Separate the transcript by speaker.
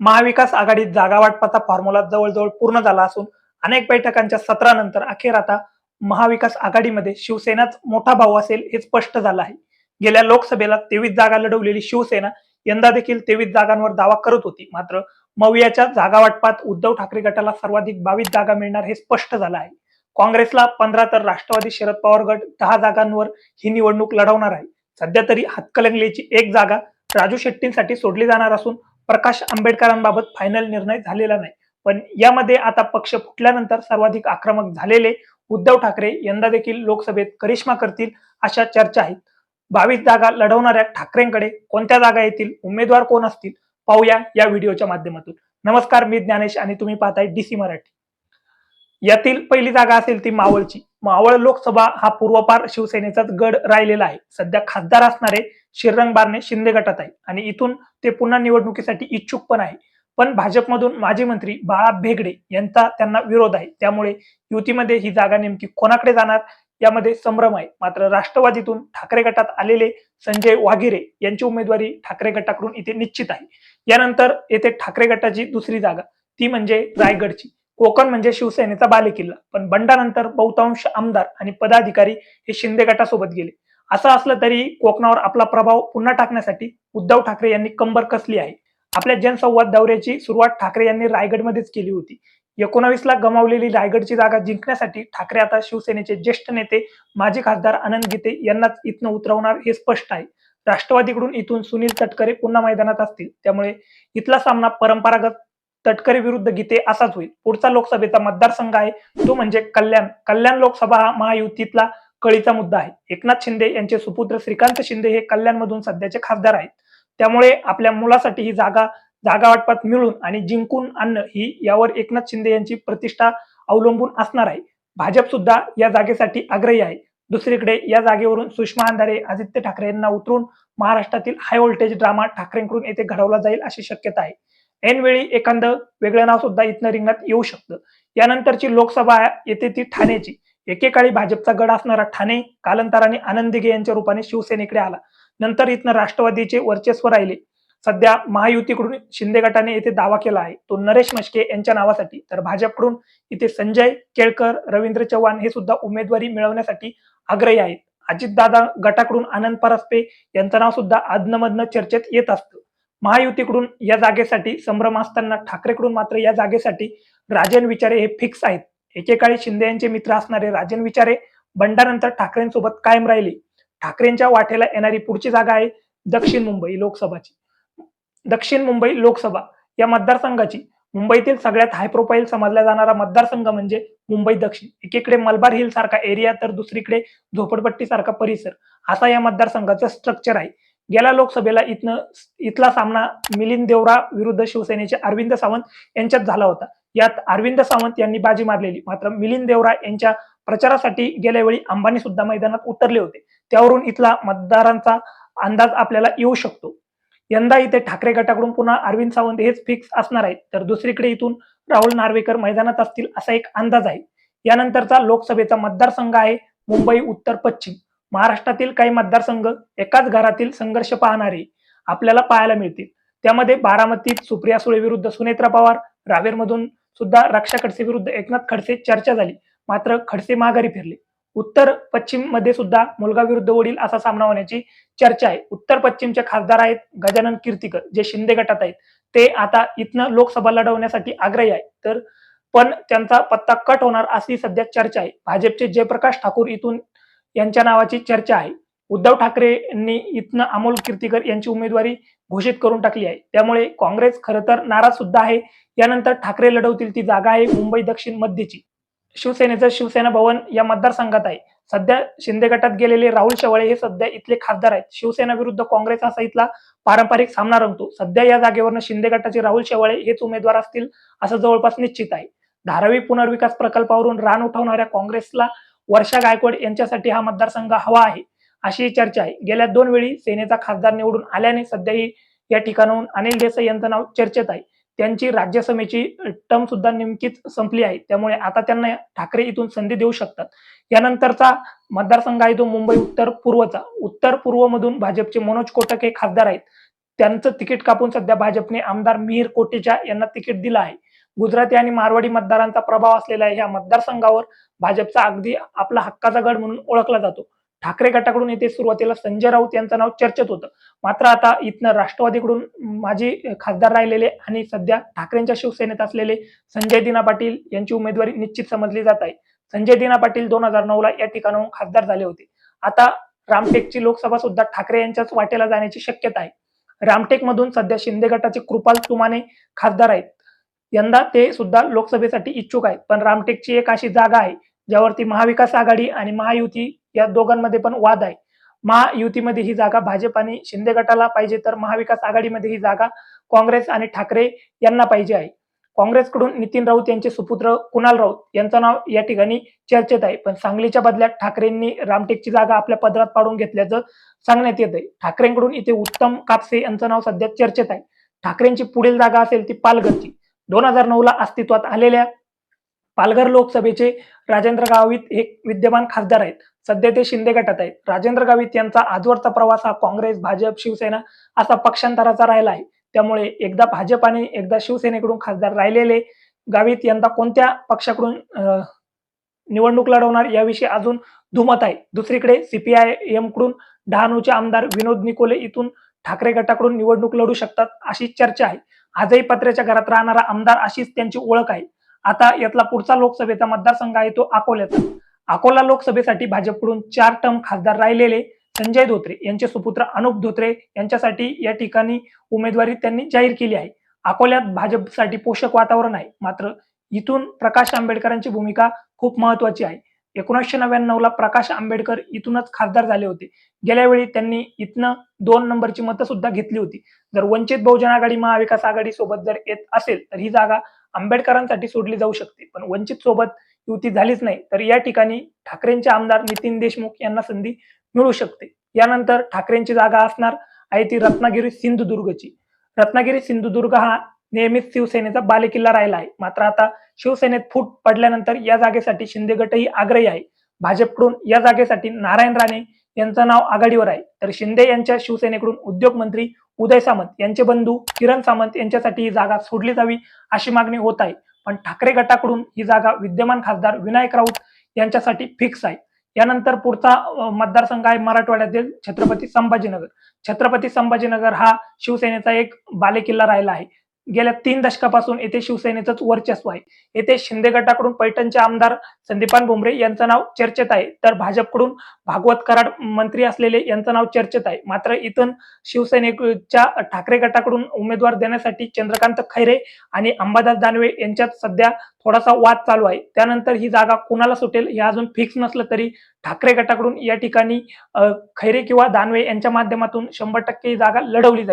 Speaker 1: महाविकास आघाडीत जागा वाटपाचा फॉर्म्युला जवळजवळ पूर्ण झाला असून अनेक बैठकांच्या सत्रानंतर अखेर आता महाविकास आघाडीमध्ये शिवसेनाच मोठा भाऊ असेल हे स्पष्ट झालं आहे. गेल्या लोकसभेला तेवीस जागा लढवलेली शिवसेना यंदा देखील तेवीस जागांवर दावा करत होती. मात्र मवियाच्या जागा वाटपात उद्धव ठाकरे गटाला सर्वाधिक बावीस जागा मिळणार हे स्पष्ट झालं आहे. काँग्रेसला पंधरा तर राष्ट्रवादी शरद पवार गट दहा जागांवर ही निवडणूक लढवणार आहे. सध्या तरी हातकलंगलेची एक जागा राजू शेट्टींसाठी सोडली जाणार असून प्रकाश आंबेडकरांबाबत फायनल निर्णय झालेला नाही. पण यामध्ये आता पक्ष फुटल्यानंतर सर्वाधिक आक्रमक झालेले उद्धव ठाकरे यंदा देखील लोकसभेत करिश्मा करतील अशा चर्चा आहेत. बावीस जागा लढवणाऱ्या ठाकरेंकडे कोणत्या जागा येतील उमेदवार कोण असतील पाहूया या व्हिडिओच्या माध्यमातून. नमस्कार मी ज्ञानेश आणि तुम्ही पाहताय डीसी मराठी. यातील पहिली जागा असेल ती मावळची. मावळ लोकसभा हा पूर्वपार शिवसेनेचाच गड राहिलेला आहे. सध्या खासदार असणारे श्रीरंग बारणे शिंदे गटात आहे आणि इथून ते पुन्हा निवडणुकीसाठी इच्छुक पण आहे पण भाजपमधून माजी मंत्री बाळा भेगडे यांचा त्यांना विरोध आहे. त्यामुळे युतीमध्ये ही जागा नेमकी कोणाकडे जाणार यामध्ये संभ्रम आहे. मात्र राष्ट्रवादीतून ठाकरे गटात आलेले संजय वाघिरे यांची उमेदवारी ठाकरे गटाकडून इथे निश्चित आहे. यानंतर येथे ठाकरे गटाची दुसरी जागा ती म्हणजे रायगडची. कोकण म्हणजे शिवसेनेचा बालेकिल्ला. पण बंडानंतर बहुतांश आमदार आणि पदाधिकारी हे शिंदे गटासोबत गेले. असं असलं तरी कोकणावर आपला प्रभाव पुन्हा टाकण्यासाठी उद्धव ठाकरे यांनी कंबर कसली आहे? आपल्या जनसंवाद दौऱ्याची सुरुवात ठाकरे यांनी रायगडमध्येच केली होती. एकोणावीसला गमावलेली रायगडची जागा जिंकण्यासाठी ठाकरे आता शिवसेनेचे ज्येष्ठ नेते माजी खासदार आनंद गीते यांनाच इथनं उतरवणार हे स्पष्ट आहे. राष्ट्रवादीकडून इथून सुनील तटकरे पुन्हा मैदानात असतील. त्यामुळे इथला सामना परंपरागत तटकरे विरुद्ध गीते असाच होईल. पुढचा लोकसभेचा मतदारसंघ आहे तो म्हणजे कल्याण. कल्याण लोकसभा हा महायुतीतला कळीचा मुद्दा आहे. एकनाथ शिंदे यांचे सुपुत्र श्रीकांत शिंदे हे कल्याणमधून सध्याचे खासदार आहेत. त्यामुळे आपल्या मुलासाठी ही जागा जागा वाटपात मिळून आणि जिंकून आणणं ही यावर एकनाथ शिंदे यांची प्रतिष्ठा अवलंबून असणार आहे. भाजप सुद्धा या जागेसाठी आग्रही आहे. दुसरीकडे या जागेवरून सुषमा अंधारे आदित्य ठाकरे यांना उतरून महाराष्ट्रातील हाय व्होल्टेज ड्रामा ठाकरेंकडून येथे घडवला जाईल अशी शक्यता आहे. ऐनवेळी एखादं वेगळं नाव सुद्धा इथनं रिंगणात येऊ शकतं. यानंतरची लोकसभा येते ती ठाण्याची एकेकाळी भाजपचा गड असणारा ठाणे कालांतराने आनंदगे यांच्या रूपाने शिवसेनेकडे आला. नंतर इथनं राष्ट्रवादीचे वर्चस्व राहिले. सध्या महायुतीकडून शिंदे गटाने येथे दावा केला आहे. तो नरेश मश्के यांच्या नावासाठी. तर भाजपकडून इथे संजय केळकर रवींद्र चव्हाण हे सुद्धा उमेदवारी मिळवण्यासाठी आग्रही आहेत. अजितदादा गटाकडून आनंद परस्पे यांचं नाव सुद्धा अदनमधनं चर्चेत येत असतं. महायुतीकडून या जागेसाठी संभ्रम असताना ठाकरेकडून मात्र या जागेसाठी राजन विचारे हे फिक्स आहेत. एकेकाळी शिंदे यांचे मित्र असणारे राजन विचारे बंडानंतर ठाकरेंसोबत कायम राहिले. ठाकरेंच्या वाटेला येणारी पुढची जागा आहे दक्षिण मुंबई लोकसभाची. दक्षिण मुंबई लोकसभा या मतदारसंघाची मुंबईतील सगळ्यात हाय प्रोफाईल समजला जाणारा मतदारसंघ म्हणजे मुंबई दक्षिण. एकीकडे मलबार हिल सारखा एरिया तर दुसरीकडे झोपडपट्टी सारखा परिसर. असा या मतदारसंघाचं स्ट्रक्चर आहे. गेल्या लोकसभेला इथनं इथला सामना मिलिंद देवरा विरुद्ध शिवसेनेचे अरविंद सावंत यांच्यात झाला होता. यात अरविंद सावंत यांनी बाजी मारलेली. मात्र मिलिंद देवरा यांच्या प्रचारासाठी गेल्या वेळी अंबानी सुद्धा मैदानात उतरले होते. त्यावरून इथला मतदारांचा अंदाज आपल्याला येऊ शकतो. यंदा इथे ठाकरे गटाकडून पुन्हा अरविंद सावंत हेच फिक्स असणार आहेत. तर दुसरीकडे इथून राहुल नार्वेकर मैदानात असतील असा एक अंदाज आहे. यानंतरचा लोकसभेचा मतदारसंघ आहे मुंबई उत्तर पश्चिम. महाराष्ट्रातील काही मतदारसंघ एकाच घरातील संघर्ष पाहणारे आपल्याला पाहायला मिळतील. त्यामध्ये बारामतीत सुप्रिया सुळे विरुद्ध सुनेत्रा पवार रावेरमधून सुद्धा रक्षा खडसे विरुद्ध एकनाथ खडसे चर्चा झाली. मात्र खडसे माघारी फिरले. उत्तर पश्चिममध्ये सुद्धा मुलगा विरुद्ध वडील असा सामना होण्याची चर्चा आहे. उत्तर पश्चिमचे खासदार आहेत गजानन कीर्तिकर जे शिंदे गटात आहेत. ते आता इथनं लोकसभा लढवण्यासाठी आग्रही आहे तर पण त्यांचा पत्ता कट होणार अशी सध्या चर्चा आहे. भाजपचे जयप्रकाश ठाकूर इथून यांच्या नावाची चर्चा आहे. उद्धव ठाकरे यांनी इथनं अमोल कीर्तीकर यांची उमेदवारी घोषित करून टाकली आहे. त्यामुळे काँग्रेस खरं तर नाराज सुद्धा आहे. यानंतर ठाकरे लढवतील ती जागा आहे मुंबई दक्षिण मध्यची. शिवसेनेचं शिवसेना भवन या मतदारसंघात आहे. सध्या शिंदे गटात गेलेले राहुल शेवाळे हे सध्या इथले खासदार आहेत. शिवसेना विरुद्ध काँग्रेस असा इथला पारंपरिक सामना रंगतो. सध्या या जागेवरनं शिंदे गटाचे राहुल शेवाळे हेच उमेदवार असतील असं जवळपास निश्चित आहे. धारावी पुनर्विकास प्रकल्पावरून रान उठवणाऱ्या काँग्रेसला वर्षा गायकवाड यांच्यासाठी हा मतदारसंघ हवा आहे अशी चर्चा आहे. गेल्या दोन वेळी सेनेचा खासदार निवडून आल्याने सध्याही या ठिकाणाहून अनिल देसाई यांचं नाव चर्चेत आहे. त्यांची राज्यसभेची टर्म सुद्धा नेमकीच संपली आहे. त्यामुळे आता त्यांना ठाकरे इथून संधी देऊ शकतात. यानंतरचा मतदारसंघ आहे तो मुंबई उत्तर पूर्वचा. उत्तर पूर्व मधून भाजपचे मनोज कोटक हे खासदार आहेत. त्यांचं तिकीट कापून सध्या भाजपने आमदार मिहीर कोटेचा यांना तिकीट दिलं आहे. गुजराती आणि मारवाडी मतदारांचा प्रभाव असलेल्या या मतदारसंघावर भाजपचा अगदी आपला हक्काचा गड म्हणून ओळखला जातो. ठाकरे गटाकडून येथे सुरुवातीला संजय राऊत यांचं नाव चर्चेत होतं. मात्र आता इथनं राष्ट्रवादीकडून माजी खासदार राहिलेले आणि सध्या ठाकरेंच्या शिवसेनेत असलेले संजय दिना पाटील यांची उमेदवारी निश्चित समजली जात आहे. संजय दिना पाटील दोन हजार नऊ ला या ठिकाणाहून खासदार झाले होते. आता रामटेकची लोकसभा सुद्धा ठाकरे यांच्याच वाटेला जाण्याची शक्यता आहे. रामटेक मधून सध्या शिंदे गटाचे कृपाल तुमाने खासदार आहेत. यंदा ते सुद्धा लोकसभेसाठी इच्छुक आहेत. पण रामटेकची एक अशी जागा आहे ज्यावरती महाविकास आघाडी आणि महायुती या दोघांमध्ये पण वाद आहे. महायुतीमध्ये ही जागा भाजप आणि शिंदे गटाला पाहिजे तर महाविकास आघाडीमध्ये ही जागा काँग्रेस आणि ठाकरे यांना पाहिजे आहे. काँग्रेसकडून नितीन राऊत यांचे सुपुत्र कुणाल राऊत यांचं नाव या ठिकाणी चर्चेत आहे. पण सांगलीच्या बदल्यात ठाकरेंनी रामटेकची जागा आपल्या पदरात पाडून घेतल्याचं सांगण्यात येत आहे ठाकरेंकडून इथे उत्तम कापसे यांचं नाव सध्या चर्चेत आहे. ठाकरेंची पुढील जागा असेल ती पालघरची. दोन हजार नऊ ला अस्तित्वात आलेल्या पालघर लोकसभेचे राजेंद्र गावित हे विद्यमान खासदार आहेत. सध्या ते शिंदे गटात आहेत. राजेंद्र गावित यांचा आजवरचा प्रवास हा काँग्रेस भाजप शिवसेना असा पक्षांतराचा राहिला आहे. त्यामुळे एकदा भाजप आणि एकदा शिवसेनेकडून खासदार राहिलेले गावित यंदा कोणत्या पक्षाकडून अं, निवडणूक लढवणार याविषयी अजून दुमत आहे. दुसरीकडे सीपीआय एमकडून डहाणूचे आमदार विनोद निकोले इथून ठाकरे गटाकडून निवडणूक लढू शकतात अशी चर्चा आहे. आजही पत्र्याच्या घरात राहणारा आमदार अशीच त्यांची ओळख आहे. आता यातला पुढचा लोकसभेचा मतदारसंघ आहे तो अकोल्याचा. अकोला लोकसभेसाठी भाजपकडून चार टर्म खासदार राहिलेले संजय धोत्रे यांचे सुपुत्र अनुप धोत्रे यांच्यासाठी या ठिकाणी उमेदवारी त्यांनी जाहीर केली आहे. अकोल्यात भाजपसाठी पोषक वातावरण आहे. मात्र इथून प्रकाश आंबेडकरांची भूमिका खूप महत्वाची आहे. एकोणीसशे नव्याण्णवला प्रकाश आंबेडकर इथूनच खासदार झाले होते. गेल्या वेळी त्यांनी इथनं दोन नंबरची मतं सुद्धा घेतली होती. जर वंचित बहुजन आघाडी महाविकास आघाडी सोबत जर येत असेल तर ही जागा आंबेडकरांसाठी सोडली जाऊ शकते. पण वंचित सोबत युती झालीच नाही तर या ठिकाणी ठाकरेंचे आमदार नितीन देशमुख यांना संधी मिळू शकते. यानंतर ठाकरेंची जागा असणार आहे ती रत्नागिरी सिंधुदुर्गची. रत्नागिरी सिंधुदुर्ग हा नेहमीच शिवसेनेचा बालेकिल्ला राहिला आहे मात्र आता शिवसेनेत फूट पडल्यानंतर या जागेसाठी शिंदे गटही आग्रही आहे. भाजपकडून या जागेसाठी नारायण राणे यांचं नाव आघाडीवर आहे. तर शिंदे यांच्या शिवसेनेकडून उद्योग मंत्री उदय सामंत यांचे बंधू किरण सामंत यांच्यासाठी ही जागा सोडली जावी अशी मागणी होत आहे. पण ठाकरे गटाकडून ही जागा विद्यमान खासदार विनायक राऊत यांच्यासाठी फिक्स आहे. यानंतर पुढचा मतदारसंघ आहे मराठवाड्यातील छत्रपती संभाजीनगर. छत्रपती संभाजीनगर हा शिवसेनेचा एक बालेकिल्ला राहिला आहे. गेल्या तीन दशकापासून येथे शिवसेनेचंच वर्चस्व आहे. येथे शिंदे गटाकडून पैठणचे आमदार संदीपान भुमरे यांचं नाव चर्चेत आहे. तर भाजपकडून भागवत कराड मंत्री असलेले यांचं नाव चर्चेत आहे. मात्र इथून शिवसेनेच्या ठाकरे गटाकडून उमेदवार देण्यासाठी चंद्रकांत खैरे आणि अंबादास दानवे यांच्यात सध्या थोडासा वाद चालू आहे. त्यानंतर ही जागा कुणाला सुटेल हे अजून फिक्स नसलं तरी ठाकरे गटाकडून या ठिकाणी खैरे किंवा दानवे यांच्या माध्यमातून शंभर टक्के ही जागा लढवली जाईल.